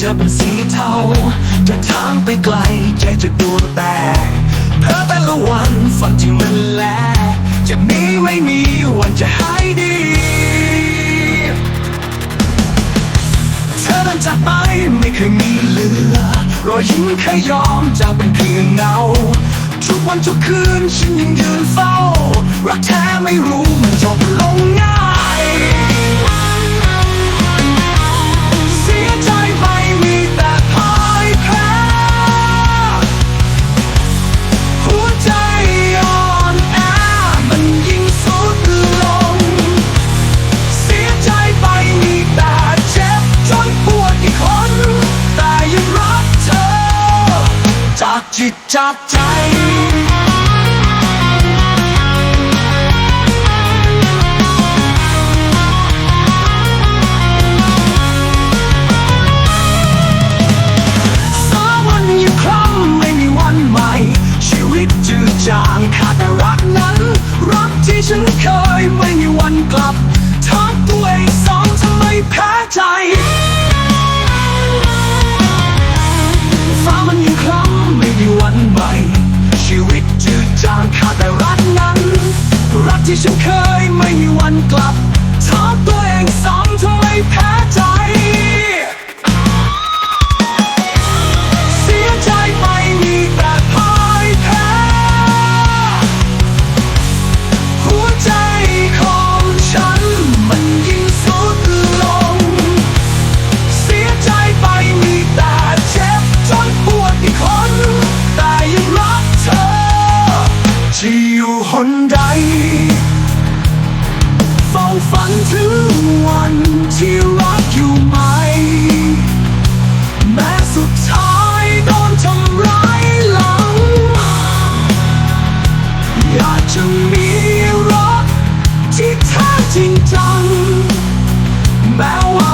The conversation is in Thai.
ธอเป็นสีเทาจะทางไปไกลใจจะดวงแตกเพ้อแต่ละวันฝันที่มันแลจะมีไม่มีวันจะหายดี เธอนั้นจากไปไม่เคยมีเหลือ รอยยิ้มเคยยอมจากเป็นเพียงเงา ทุกวันทุกคืนฉันยังยืนเฝ้า รักแท้ไม่รู้มันจบลงง่าย จิตจากใจ ไม่มีวันกลับถามตัวเองสองทำไมแพ้ จะมีรักที่แท้จริงจังแม้ว่า